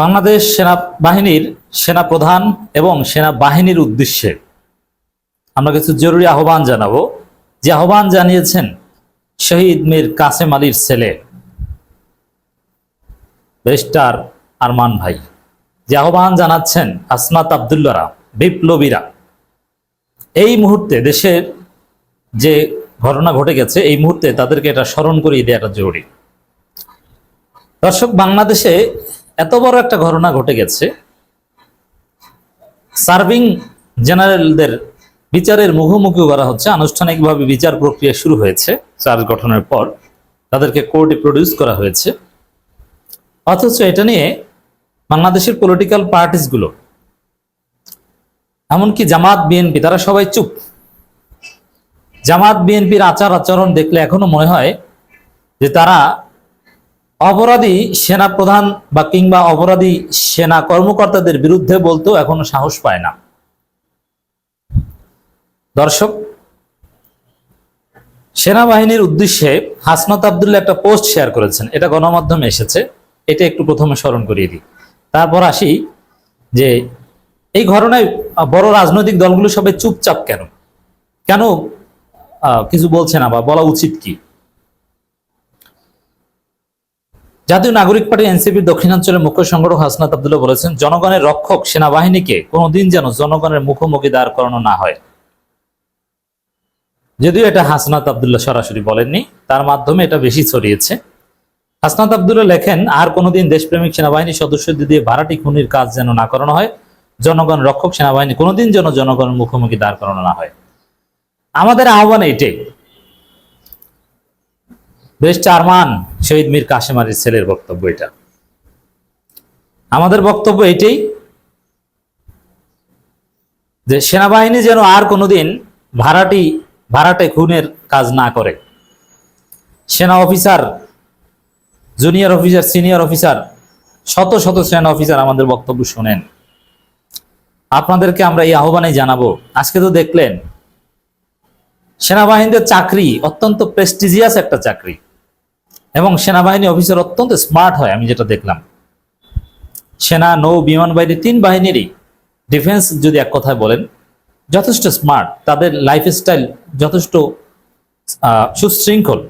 বাংলাদেশ সেনাবাহিনীর সেনাপ্রধান এবং সেনাবাহিনীর উদ্দেশ্যে আমরা কিছু জরুরি আহ্বান জানাব। যে আহ্বান জানিয়েছেন শহীদ মীর কাসেম আলীর ছেলে, ব্যারিস্টার আরমান ভাই। যে আহ্বান জানাচ্ছেন আসনাত আবদুল্লারা, বিপ্লবীরা। এই মুহূর্তে দেশের যে ঘটনা ঘটে গেছে, এই মুহূর্তে তাদেরকে এটা স্মরণ করিয়ে দেওয়াটা জরুরি। দর্শক, বাংলাদেশে এত বড় একটা ঘটনা ঘটে গেছে। সার্ভিং জেনারেলদের বিচারের মুখোমুখি করা হচ্ছে। আনুষ্ঠানিকভাবে বিচার প্রক্রিয়া শুরু হয়েছে চার্জ গঠনের পর। তাদেরকে কোর্টে প্রডিউস করা হয়েছে। অথচ এটা নিয়ে বাংলাদেশের পলিটিক্যাল পার্টিসগুলো এমনকি জামাত বিএনপি তারা সবাই চুপ। জামাত বিএনপির আচার আচরণ দেখলে এখনও মনে হয় যে তারা অপরাধী সেনা প্রধান বা কিংবা অপরাধী সেনা কর্মকর্তাদের বিরুদ্ধে বলতেও এখনও সাহস পায় না। দর্শক, সেনাবাহিনীর উদ্দেশ্যে হাসনাত আবদুল্লাহ একটা পোস্ট শেয়ার করেছেন। এটা গণমাধ্যমে এসেছে। এটা একটু প্রথমে স্মরণ করিয়ে দিই। তারপর আসি যে, এই ঘটনায় বড় রাজনৈতিক দলগুলো সবাই চুপচাপ কেন? কেন কিছু বলছে না বা বলা উচিত কি? জাতীয় নাগরিক পার্টি এনসিপির দক্ষিণাঞ্চলের মুখ্য সংগঠক হাসনাত আবদুল্লাহ বলেছেন, জনগণের রক্ষক সেনাবাহিনীকে কোনোদিন যেন জনগণের মুখোমুখি দাঁড় করানো না হয়। যদিও এটা হাসনাত আবদুল্লাহ সরাসরি বলেননি, তার মাধ্যমে এটা বেশি ছড়িয়েছে। হাসনাত আবদুল্লাহ লেখেন, আর কোনোদিন দেশপ্রেমিক সেনাবাহিনীর সদস্যদের দিয়ে ভাড়াটি খুনির কাজ যেন না করানো হয়, জনগণ রক্ষক সেনাবাহিনী কোনোদিন যেন জনগণের মুখোমুখি দাঁড় করানো না হয়। আমাদের আহ্বান এটাই আরমান শহীদ মীর কাশেম ছেলের বক্তব্য এটা। আমাদের বক্তব্য এটাই যে সেনাবাহিনী যেন আর কোনোদিন ভাড়াটি, ভাড়াটে খুনের কাজ না করে। সেনা officer, junior officer, senior officer, শত শত সেনা অফিসার আমাদের বক্তব্য শোনেন। আপনাদেরকে আমরা এই আহ্বানে জানাব, আজকে তো দেখলেন সেনাবাহিনীর চাকরি অত্যন্ত প্রেস্টিজিয়াস একটা চাকরি। এবং সেনাবাহিনী অফিসার অত্যন্ত স্মার্ট হয়, আমি যেটা দেখলাম। সেনা, নৌ, বিমান বাহিনী তিন বাহিনীরই ডিফেন্স যদি এক কথায় বলেন, যথেষ্ট স্মার্ট। তাদের লাইফস্টাইল যথেষ্ট সুশৃঙ্খল।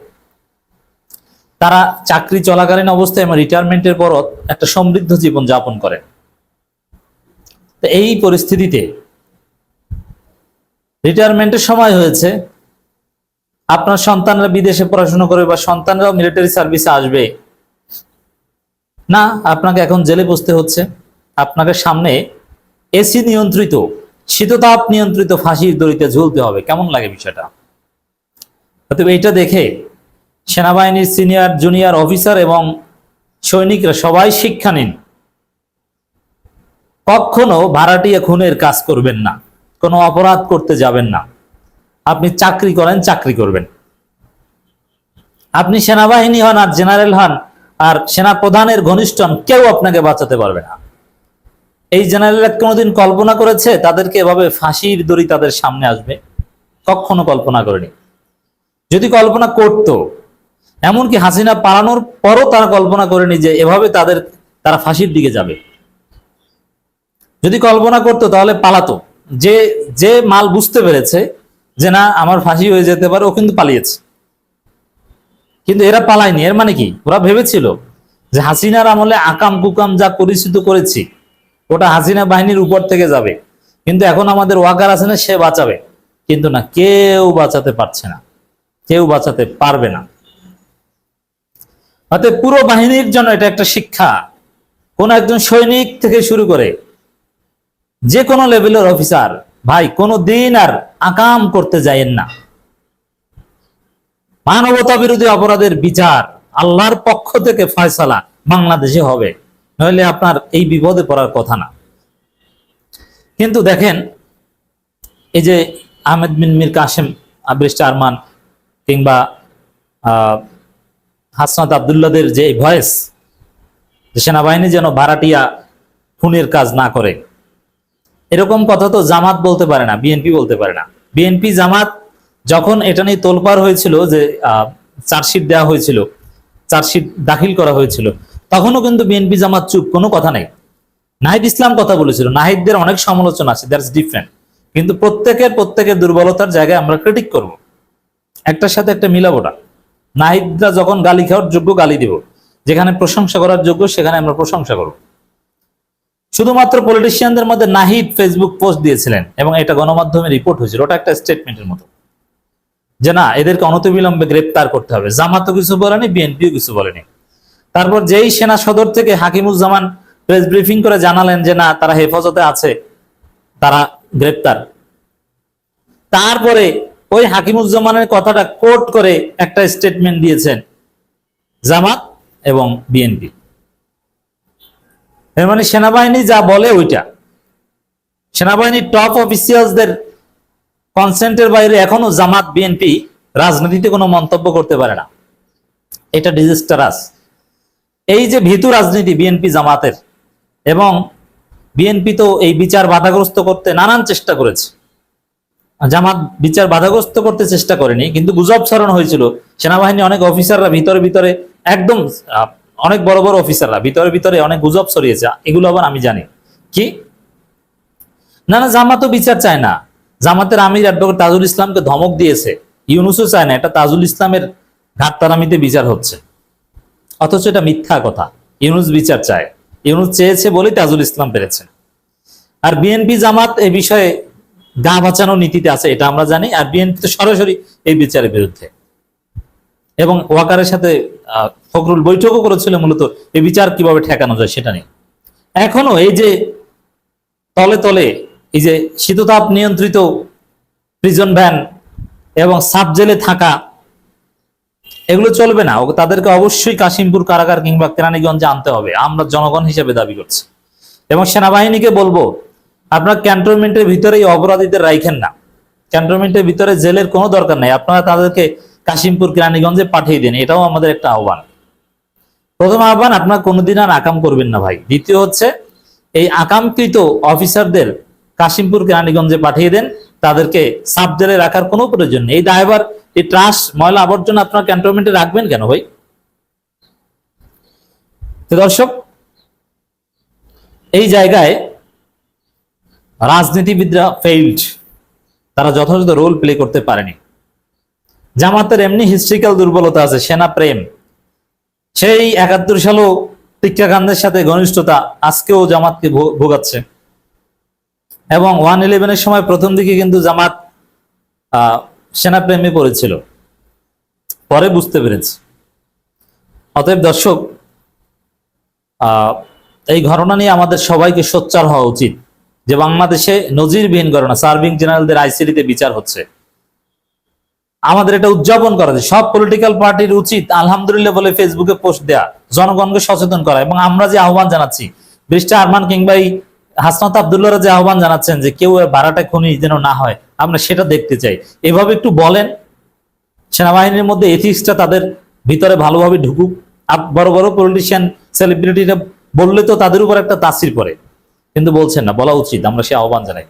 তারা চাকরি চলাকালীন অবস্থায় এবং রিটায়ারমেন্টের পরও একটা সমৃদ্ধ জীবন যাপন করে। তো এই পরিস্থিতিতে রিটায়ারমেন্টের সময় হয়েছে আপনার সন্তানরা বিদেশে পড়াশোনা করবে বা সন্তানরাও মিলিটারি সার্ভিসে আসবে। না, আপনাকে এখন জেলে বসতে হচ্ছে। আপনাকে সামনে এসি নিয়ন্ত্রিত, শীততাপ নিয়ন্ত্রিত ফাঁসির দড়িতে ঝুলতে হবে। কেমন লাগে বিষয়টা? অতএব এইটা দেখে সেনাবাহিনীর সিনিয়র জুনিয়র অফিসার এবং সৈনিকরা সবাই শিক্ষা নিন। কখনো ভাড়াটিয়া খুনের কাজ করবেন না। কোনো অপরাধ করতে যাবেন না। আপনি চাকরি করেন, চাকরি করবেন। আপনি সেনাবাহিনী হন আর জেনারেল হন, আর সেনা প্রধানের ঘনিষ্ঠ হন কেউ আপনাকে বাঁচাতে পারবে না। এই জেনারেল কোনোদিন কল্পনা করেছে, তাদেরকে এভাবে ফাঁসির দড়ি তাদের সামনে আসবে? কখনো কল্পনা করেনি। যদি কল্পনা করত, এমনকি হাসিনা পালানোর পরও তারা কল্পনা করেনি যে এভাবে তাদের, তারা ফাঁসির দিকে যাবে। যদি কল্পনা করতো, তাহলে পালাতো। যে যে মাল বুঝতে পেরেছে যে না, আমার ফাঁসি হয়ে যেতে পারে, ও কিন্তু পালিয়েছে। কিন্তু এরা পালায়নি, এর মানে কি? ওরা ভেবেছিল যে হাসিনার আমলে আকাম কুকাম যা পরিচিত করেছি, ওটা হাসিনা বাহিনীর উপর থেকে যাবে। কিন্তু এখন আমাদের ওয়াকার আছে না, সে বাঁচাবে। কিন্তু না, কেউ বাঁচাতে পারছে না। কেউ বাঁচাতে পারবে না। অতএব পুরো বাহিনীর জন্য এটা একটা শিক্ষা। কোন একজন সৈনিক থেকে শুরু করে যে কোনো লেভেলের অফিসার ভাই, কোনো দিন আর আকাম করতে যায়েন না। মানবতা বিরোধী অপরাধের বিচার আল্লাহর পক্ষ থেকে ফয়সালা বাংলাদেশে হবে। নইলে আপনার এই বিপদে পড়ার কথা না। কিন্তু দেখেন, এই যে আহমেদ বিন মির কাসেম আবরিস্ট আরমান কিংবা হাসনাত আবদুল্লাদের যে ভয়েস সেনাবাহিনী যেন ভাড়াটিয়া খুনের কাজ না করে। এরকম কথা তো জামাত বলতে পারে না, বিএনপি বলতে পারে না। বিএনপি, জামাত যখন এটা নিয়ে তোলপাড় হয়েছিল যে চার্জশিট দেওয়া হয়েছিল, চার্জশিট দাখিল করা হয়েছিল, তখনও কিন্তু বিএনপি, জামাত চুপ, কোনো কথা নেই। নাহিদ ইসলাম কথা বলেছিল, নাহিদদের অনেক সমালোচনা আছে, দ্যাটস ডিফারেন্ট। কিন্তু প্রত্যেকের প্রত্যেকের দুর্বলতার জায়গায় আমরা ক্রিটিক করব। একটার সাথে একটা মিলাবো না। নাহিদরা যখন গালি খাওয়ার যোগ্য গালি দিব, যেখানে প্রশংসা করার যোগ্য সেখানে আমরা প্রশংসা করব। শুধুমাত্র পলিটিশিয়ানদের মধ্যে নাহিদ ফেসবুক পোস্ট দিয়েছিলেন এবং এটা গণমাধ্যমে রিপোর্ট হয়েছিল। ওটা একটা স্টেটমেন্টের মতো। যে না, এদেরকে অনতিবিলম্বে গ্রেপ্তার করতে হবে। জামাতও কিছু বলেনি, বিএনপিও কিছু বলেনি। তারপর যেই সেনা সদর থেকে হাকিমুজ্জামান প্রেস ব্রিফিং করে জানালেন যে না, তারা হেফাজতে আছে, তারা গ্রেপ্তার। তারপরে ওই হাকিমুজ্জামানের কথাটা কোট করে একটা স্টেটমেন্ট দিয়েছেন জামাত এবং বিএনপি। এর মানে সেনাবাহিনী যা বলে ওইটা। সেনাবাহিনীর টপ অফিসিয়ালসদের কনসেন্টের বাইরে এখনও জামাত বিএনপি রাজনীতিতে কোনো মন্তব্য করতে পারে না। এটা ডিজাস্টারাস এই যে ভীতু রাজনীতি বিএনপি জামাতের, এবং বিএনপি তো এই বিচার বাধাগ্রস্ত করতে নানান চেষ্টা করেছে। জামাত বিচার বাধাগ্রস্ত করতে চেষ্টা করেনি, কিন্তু গুজব ছড়ানো হয়েছিল। সেনাবাহিনী অনেক অফিসাররা ভিতরে ভিতরে একদম অনেক বড় বড় অফিসাররা, ভিতরে ভিতরে অনেক গুজব ছড়িয়েছে, এগুলো আবার আমি জানি। কি? না না জামাতও বিচার চায় না। জামাতের আমির অ্যাডভোকেট তাজুল ইসলামকে ধমক দিয়েছে। ইউনুসও চায় না, এটা তাজুল ইসলামের ঘাটতারামিতে বিচার হচ্ছে। অথচ এটা মিথ্যা কথা। ইউনুস বিচার চায়। ইউনুস চেয়েছে বলেই তাজুল ইসলাম পেরেছেন আর বিএনপি জামাত এই বিষয়ে গা বাঁচানো নীতিতে আছে, এটা আমরা জানি। আর বিএনপি তো সরাসরি এই বিচারের বিরুদ্ধে। এবং ওয়াকারের সাথে ফখরুল বৈঠকও করেছিল মূলত। এই বিচার কীভাবে ঠেকানো যায় সেটা নিয়ে। এখনও এই যে তলে তলে এই যে শীততাপ নিয়ন্ত্রিত প্রিজন ভ্যান এবং সাব জেলে থাকা, এগুলো চলবে না। তাদেরকে অবশ্যই কাশিমপুর কারাগার কিংবা কেরানীগঞ্জে আনতে হবে। আমরা জনগণ হিসেবে দাবি করছি। এবং সেনাবাহিনীকে বলব, আপনারা ক্যান্টনমেন্টের ভিতরে অপরাধীদের রাইখেন না। ক্যান্টনমেন্টের ভিতরে জেলের কোনো দরকার নাই। আপনারা তাদেরকে কাশিমপুর কেরানীগঞ্জে পাঠিয়ে দিন, এটাও আমাদের একটা আহ্বান। প্রথম আহ্বান, আপনারা কোনোদিন আর আকাম করবেন না ভাই। দ্বিতীয় হচ্ছে, এই আকামকৃত অফিসারদের কাশিমপুর কেরানীগঞ্জে পাঠিয়ে দেন। তাদেরকে সাব জেলে রাখার কোনো প্রয়োজন নেই। এই ড্রাইভার এই ট্রাস ময়লা আবর্জনা আপনার ক্যান্টনমেন্টে রাখবেন কেন ভাই? দর্শক, এই জায়গায় রাজনীতিবিদরা ফেইল্ড তারা যথাযথ রোল প্লে করতে পারেনি। জামাতের এমনি হিস্ট্রিক্যাল দুর্বলতা আছে, সেনা প্রেম। সেই একাত্তর সালও টিক্কাকান্দের সাথে ঘনিষ্ঠতা আজকেও জামাতকে ভোগাচ্ছে। এবং ওয়ান ইলেভেনের সময় প্রথম দিকে কিন্তু জামাত সেনা প্রেমে পড়েছিল। পরে বুঝতে পেরেছে। অতএব দর্শক এই ঘটনা নিয়ে আমাদের সবাইকে সোচ্চার হওয়া উচিত যে বাংলাদেশে নজিরবিহীন ঘটনা সার্ভিং জেনারেলদের আইসিডিতে বিচার হচ্ছে। আমাদের এটা উদযাপন করা যায়। সব পলিটিক্যাল পার্টির উচিত আলহামদুলিল্লাহ বলে ফেসবুকে পোস্ট দেয়া, জনগণকে সচেতন করা। এবং আমরা যে আহ্বান জানাচ্ছি বৃষ্টি আরমান কিংবা এই হাসনাত আবদুল্লাহরা যে আহ্বান জানাচ্ছেন যে কেউ ভাড়াটা খুনি যেন না হয়, আমরা সেটা দেখতে চাই। এভাবে একটু বলেন, সেনাবাহিনীর মধ্যে এথিক্সটা তাদের ভিতরে ভালোভাবে ঢুকুক। বড় বড় পলিটিশিয়ান সেলিব্রিটিরা বললে তো তাদের উপর একটা তাসির পড়ে। কিন্তু বলছেন না, বলা উচিত, আমরা সে আহ্বান জানাই।